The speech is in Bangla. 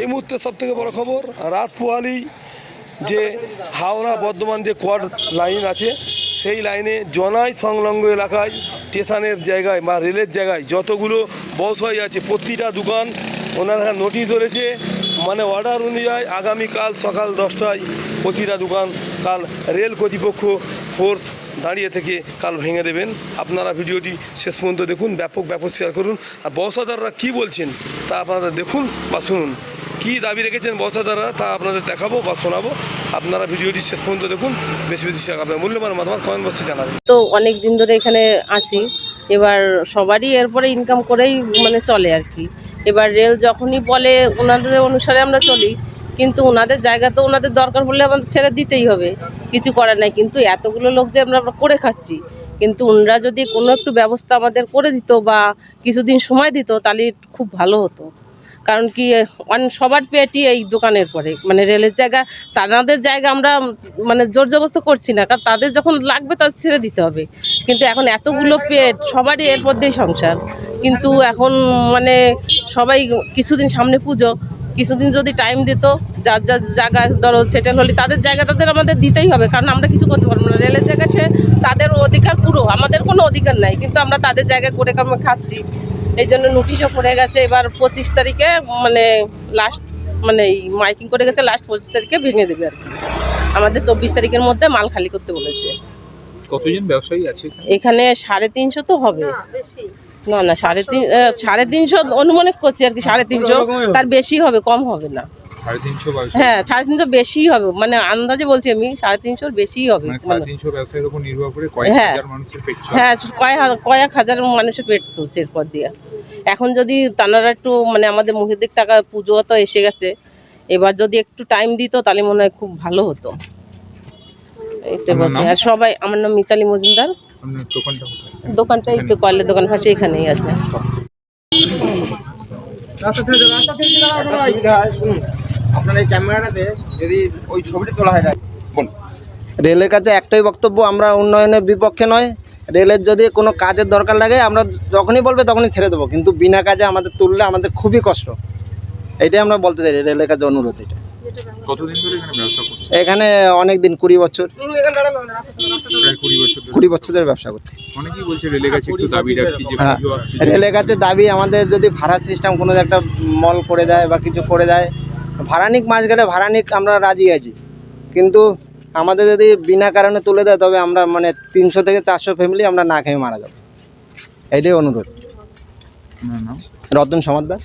এই মুহূর্তে সব থেকে বড় খবর, রাত পোয়ালি যে হাওড়া বর্ধমান যে কোয়াড লাইন আছে, সেই লাইনে জনাই সংলগ্ন এলাকায়, স্টেশনের জায়গায় বা রেলের জায়গায় যতগুলো বসই আছে, প্রতিটা দোকান ওনারা নোটিশ ধরেছে। মানে অর্ডার অনুযায়ী আগামীকাল সকাল দশটায় প্রতিটা দোকান কাল রেল কর্তৃপক্ষ ফোর্স দাঁড়িয়ে থেকে কাল ভেঙে দেবেন। আপনারা ভিডিওটি শেষ পর্যন্ত দেখুন, ব্যাপক ব্যাপক শেয়ার করুন। আর বসাদাররা কী বলছেন তা আপনারা দেখুন বা শুনুন। কী দাবি রেখেছেন বসাদাররা তা আপনাদের দেখাবো বা শোনাবো। আপনারা ভিডিওটি শেষ পর্যন্ত দেখুন, বেশি বেশি আপনার মূল্যবান মতামত কমেন্ট বক্সে জানাবেন। তো অনেক দিন ধরে এখানে আছি। এবার সবারই এরপরে ইনকাম করেই মানে চলে আর কি। এবার রেল যখনই বলে ওনাদের অনুসারে আমরা চলি, কিন্তু ওনাদের জায়গা তো ওনাদের দরকার পড়লে আমাদের ছেড়ে দিতেই হবে। কিছু করার নাই, কিন্তু এতগুলো লোক যে আমরা করে খাচ্ছি। কিন্তু ওনারা যদি কোনো একটু ব্যবস্থা আমাদের করে দিত বা কিছুদিন সময় দিত, তাহলে খুব ভালো হতো। কারণ কি অন- সবার পেটই এই দোকানের পরে। মানে রেলের জায়গা, তাদের জায়গা আমরা মানে জোর জবস্ত করছি না, কারণ তাদের যখন লাগবে তাদের ছেড়ে দিতে হবে। কিন্তু এখন এতগুলো পেট, সবারই এর মধ্যেই সংসার। কিন্তু এখন মানে সবাই কিছুদিন সামনে পুজো, কিছুদিন যদি টাইম দিত, যার যার জায়গা ধরো সেটেল হলে, তাদের জায়গা তাদের আমাদের দিতেই হবে, কারণ আমরা কিছু করতে পারব না। রেলের জায়গা সে তাদের অধিকার পুরো, আমাদের কোনো অধিকার নাই, কিন্তু আমরা তাদের জায়গা করে কামে খাচ্ছি। এই জন্য নোটিশও পড়ে গেছে এবার পঁচিশ তারিখে মানে লাস্ট মানে মাইকিং করে গেছে লাস্ট পঁচিশ তারিখে ভেঙে দেবে আর কি। আমাদের চব্বিশ তারিখের মধ্যে মাল খালি করতে বলেছে। কতজন ব্যবসায়ী আছে এখানে? সাড়ে তিনশো তো হবে। না না সাড়ে তিন সাড়ে তিনশো অনুমানিক করছি আর কি সাড়ে তিনশো। তার বেশি হবে কম হবে না। হ্যাঁ সাড়ে তিনশো বেশিই হবে। মানে আন্দাজে বলছি আমি সাড়ে তিনশোর বেশিই হবে। মানে মানে হ্যাঁ। মানুষের পেট হ্যাঁ কয়েক হাজার মানুষের পেট চলছে এরপর দিয়ে। এখন যদি তানারা একটু মানে আমাদের মুখের দিক টাকা পুজো তো এসে গেছে। এবার যদি একটু টাইম দিত তাহলে মনে হয় খুব ভালো হতো। এটা বলছি। আর সবাই আমার নাম মিতালি মজুমদার। দোকানটা একটু কয়লের দোকান পাশে এখানেই আছে। সুবিধা হয় শুনুন আপনার এই ক্যামেরাটাতে যদি ওই ছবিটা তোলা হয় রেলের কাছে একটাই বক্তব্য আমরা উন্নয়নের বিপক্ষে নয়। রেলের যদি কোনো কাজের দরকার লাগে আমরা যখনই বলবে তখনই ছেড়ে দেবো। কিন্তু বিনা কাজে আমাদের তুললে আমাদের খুবই কষ্ট। এটাই আমরা বলতে চাই রেলের কাছে অনুরোধ এটা। এখানে ব্যবসা করছে এখানে অনেক দিন কুড়ি বছর। কুড়ি বছর ধরে। কুড়ি বছর ধরে ব্যবসা করছি। অনেকেই বলছে রেলের কাছে একটু দাবি রাখছি যে হ্যাঁ। রেলের কাছে দাবি আমাদের যদি ভাড়া সিস্টেম কোনো একটা মল করে দেয় বা কিছু করে দেয় ভাড়ানিক মাছ গেলে ভাড়ানিক আমরা রাজি আছি। কিন্তু আমাদের যদি বিনা কারণে তুলে দেয় তবে আমরা মানে তিনশো থেকে চারশো ফ্যামিলি আমরা না খেয়ে মারা যাব। এটাই অনুরোধ। রতন সমাদ্দার